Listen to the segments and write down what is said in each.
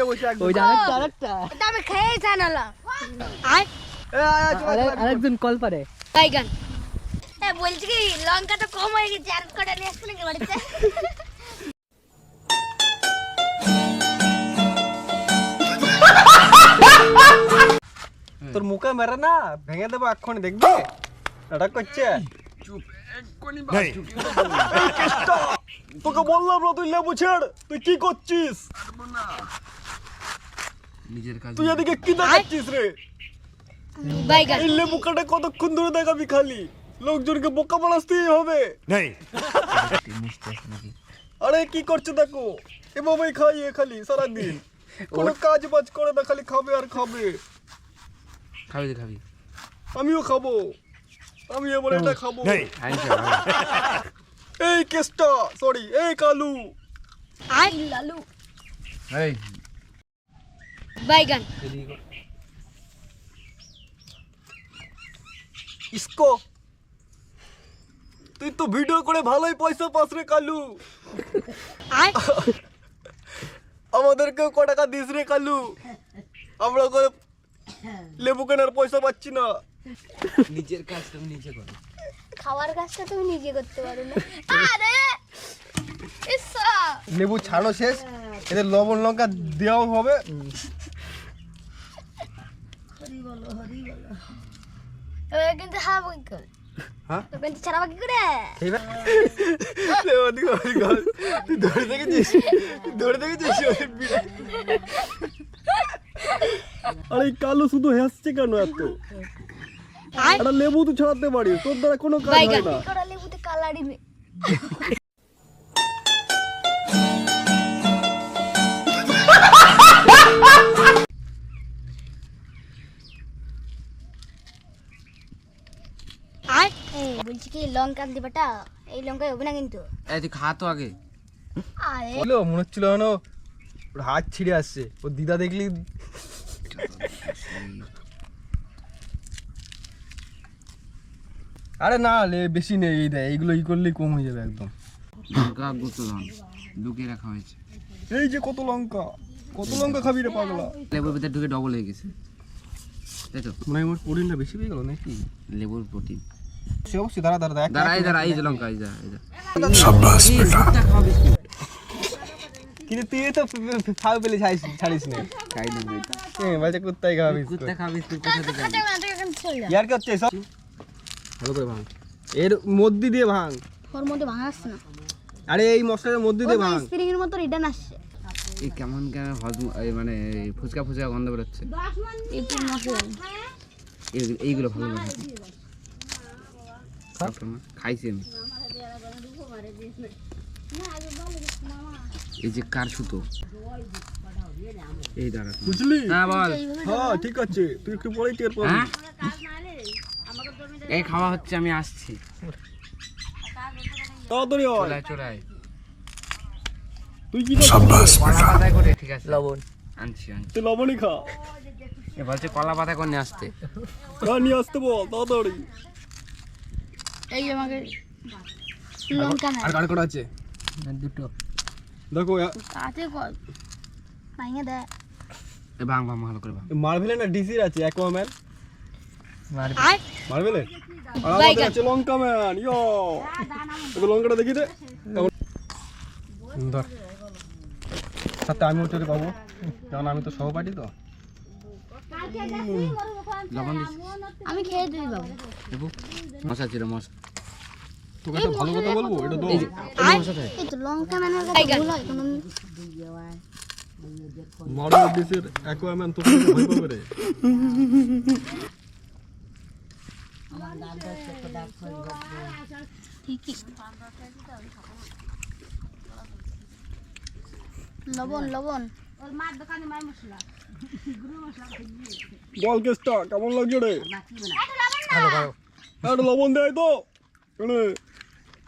নিচে বসে একদম। ওই আরেকটা আরেকটা। এটা আমি আয়। আরেকজন কল পারে। বাইগান। বলছি কি লঙ্কাটা কম হয়ে গেছে আর কটা নিয়ে বাড়িতে? তোর মুখে মেরে না ভেঙে দেবো এক্ষুনি দেখবি? এটা করছে। তোকে বললাম না তুই লেবু ছেড়। তুই কি করছিস? নিজের কাজ তুই এদিকে কি দেখাচ্ছিস রে? এই লেবু কাটা কতক্ষণ ধরে দেখাবি খালি? লোকজনকে বোকা বানাসতেই হবে। নাকি? আরে কি করছে দেখো? এভাবেই খাইয়ে খালি সারাদিন। কোনো কাজ বাজ করে না খালি খাবে আর খাবে। খাবি খাবি। আমিও খাব। আমি এবার এটা খাব। এই কেসটা সরি এই কালু। আয় লালু। এই বাইগান। ইসকো তুই তো ভিডিও করে ভালোই পয়সা পাস রে কালু। আয়। আমাদেরকেও ক টাকা দিস রে কালু। আমরা করে লেবু কেনার পয়সা পাচ্ছি না। নিজের কাজ তুমি নিজে করো। খাওয়ার কাজটা তুমি নিজে করতে পারো না। আরে ইসা লেবু ছাড়ো শেষ। এদের লবণ লঙ্কা দেওয়াও হবে এবার কিন্তু করে হ্যাঁ? কিন্তু করে। তুই ধরে দেখেছিস তুই ধরে দেখেছিস। আরে কালো শুধু হাসছে কেন এত লেবু তো ছড়াতে পারি তোর দ্বারা কোনো কাজ হয় না লেবুতে কালারই বলছি কি লঙ্কা দিবাটা এই লঙ্কায় হবে না কিন্তু। এই তুই খা তো আগে। আরে। বলো মনে হচ্ছিল যেন ওর হাত ছিঁড়ে আসছে। ও দিদা দেখলি? আরে না লে বেশি নেই এই দেয় এইগুলো ই করলেই কম হয়ে যাবে একদম। লঙ্কা গুঁতো লুকিয়ে রাখা হয়েছে। এই যে কত লঙ্কা কত লঙ্কা খাবি রে পাগলা? লেবুর ভিতরে ঢুকে ডবল হয়ে গেছে। তাই তো? মনে হয় আমার প্রোটিনটা বেশি পেয়ে গেল নাকি? লেবুর প্রোটিন দাঁড়া দাঁড়া দাঁড়া এই দাঁড়া এই যে লঙ্কা এই যা এই যা। বিস্কুটটা খাও কিন্তু তুই তো ফাউ পেলে ছাড়িস ছাড়িস না। খাই নেবে হ্যাঁ বাচ্চা কুত্তাই খাবি কুত্তা খা বিস্কুট কোথা থেকে ইয়ার কি হচ্ছে সব? ভালো করে ভাঙ। এর মধ্যে দিয়ে ভাঙ। ওর মধ্যে ভাঙা আসছে না। আরে এই মশলার মধ্যে দিয়ে ভাঙ। স্প্রিং এর মতো রিটার্ন আসছে। এই কেমন কেমন হজম এই মানে ফুচকা ফুচকা গন্ধ বেরোচ্ছে। এই তিন মশলা এই- এইগুলো ভালো লাগে খাইছি আমি। এই যে কার সুতো? এই দাঁড়া। বুঝলি? হ্যাঁ বল। হ্যাঁ ঠিক আছে। তুই টের পাবি। হ্যাঁ? এই খাওয়া হচ্ছে আমি আসছি। তাড়াতাড়ি চলে চলে আয়। তুই কি করছিস? কলা পাতায় করে ঠিক আছে। লবণ। আনছি আনছি। তুই লবণই খা। এ বলছে কলা পাতা করে নিয়ে আসতে। নিয়ে আসতে বল তাড়াতাড়ি। এই যে আমাকে লঙ্কা নাই। আর কার কটা আছে দুটো। দেখো কাতে কল ভাঙে দেয় এ ভাঙ ভাঙ ভালো করে ভাঙ। মার্ভেলের না ডিসির আছে? অ্যাকোয়াম্যান আয়। মার্ভেলের আর আমাদের আছে লঙ্কা ম্যান ইয়ো! এবার লঙ্কাটা দেখি দে। কেমন? ধর। সাথে আমি ওটা পাবো। কারণ আমি তো সহপাঠী তো। লবণ আমি খেয়ে দিই বাবু মশা ছিল মশা। তোকে একটা ভালো কথা বলব? এটা তো আয়। এই তো লঙ্কা মানে ভুল হয় কোনো মার্ভেল ডিসির অ্যাকোয়াম্যান তোকে ভয় পাবে রে। ঠিকই। লবণ লবণ। বল কেসটা কেমন লাগছে রে? লবণ দেয় তো।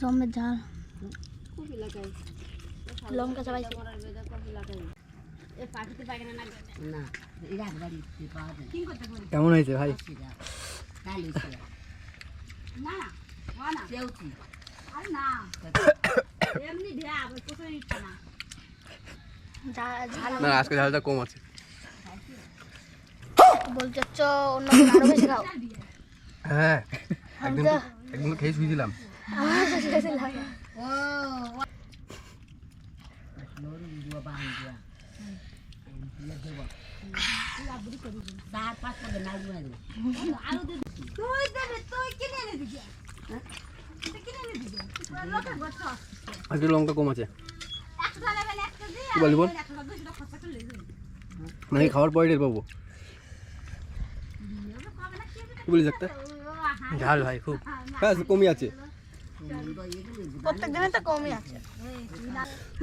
জমের ঝাল লঙ্কা সবাই কেমন হয়েছে ভাই? ঝাল না আজকে ঝালটা কম আছে। বলতে চাচ্ছ অন্য আরও বেশি খাও। হ্যাঁ একদিন একদিন খেয়ে। আজকে লঙ্কা কম আছে। বলি বল নাকি খাওয়ার পরে টের পাবো। কি বলিস একটা? ঝাল ভাই খুব। হ্যাঁ কমই আছে। প্রত্যেক দিনে তো কমই আছে।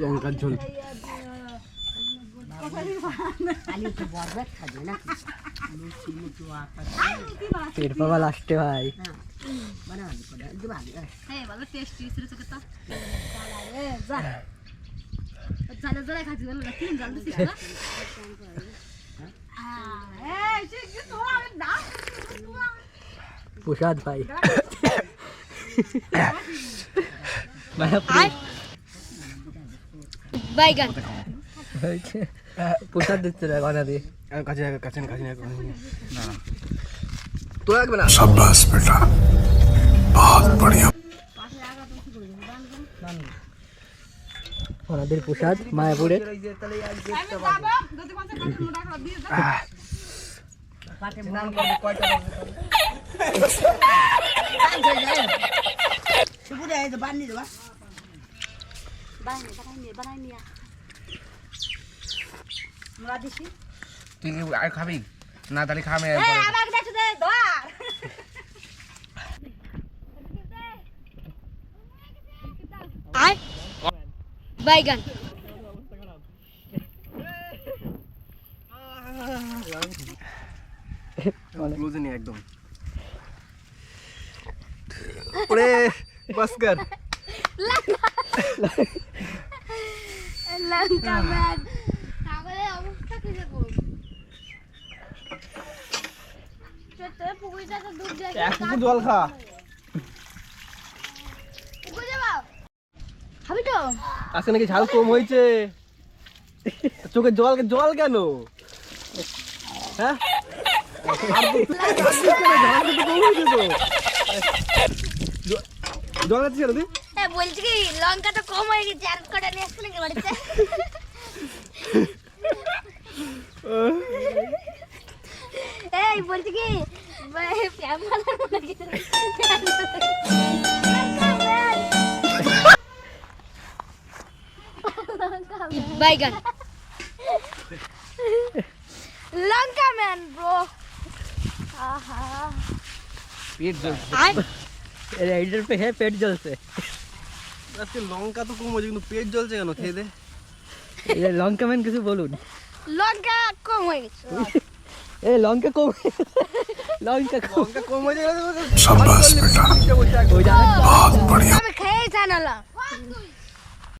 লঙ্কার ঝোল। পেট পাবা লাস্টে ভাই। প্রসাদ ভাই বাইগান প্রসাদ দিচ্ছে না দিয়ে। কাছে কাছে নে, কাছে নে। তোরা রাখবে না ওনাদের প্রসাদ মায়াপুরে তুই কি আর খাবি? না তাহলে খাবে। বাইগান। ক্লোজে নেই একদম। ওরে বাস কর লঙ্কা ম্যান তাহলে অবস্থা কি দেখো তোর পুকুরটা তো ডুব যায় এক কুকুর জল খা। খাবি তো? আজকে নাকি ঝাল কম হয়েছে। চোখে জল জল কেন? হ্যাঁ? জল আছে কেন বলছি কি, লঙ্কা তো কম হয়ে গেছে, আর কটা নিয়ে আসলে বাড়িতে? এই, বলছি কি বাইগান। লঙ্কা ম্যান, ব্রো। আহা। পেট জ্বলছে। আয়। এইটার পেয়ে পেট জ্বলছে। আজকে লঙ্কা তো কম হয়েছে কিন্তু পেট জ্বলছে কেন? খেয়ে দে। লঙ্কা ম্যান কিছু বলুন। লঙ্কা কম হয়ে গেছে। এই লঙ্কা কম লঙ্কা কম। লঙ্কা কম হয়েছে কেন? ওই যে। আমি খেয়েই জানালাম।